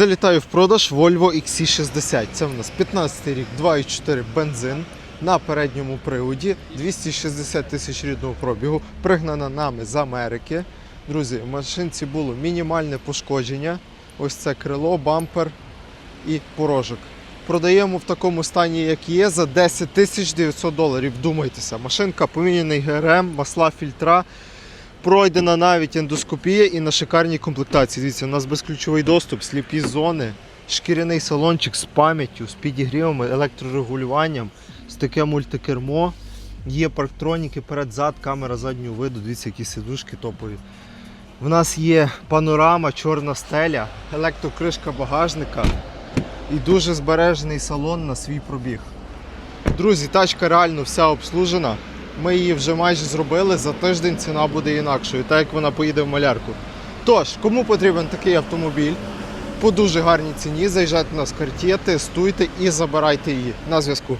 Залітаю в продаж Volvo XC60. Це в нас 15 рік, 2,4 бензин на передньому приводі, 260 тисяч рідного пробігу, пригнана нами з Америки. Друзі, в машинці було мінімальне пошкодження. Ось це крило, бампер і порожок. Продаємо в такому стані, як є, за 10 тисяч 900 доларів. Думайтеся, машинка поміняний ГРМ, масла, фільтра. Пройдена навіть ендоскопія і на шикарній комплектації. Дивіться, у нас безключовий доступ, сліпі зони, шкіряний салончик з пам'яттю, з підігрівами, електрорегулюванням, з таке мультикермо. Є парктроніки перед-зад, камера заднього виду, дивіться, які сидушки топові. В нас є панорама, чорна стеля, електрокришка багажника і дуже збережений салон на свій пробіг. Друзі, тачка реально вся обслужена. Ми її вже майже зробили. За тиждень ціна буде інакшою, так як вона поїде в малярку. Тож, кому потрібен такий автомобіль по дуже гарній ціні, заїжджайте на скарті, тестуйте і забирайте її. На зв'язку.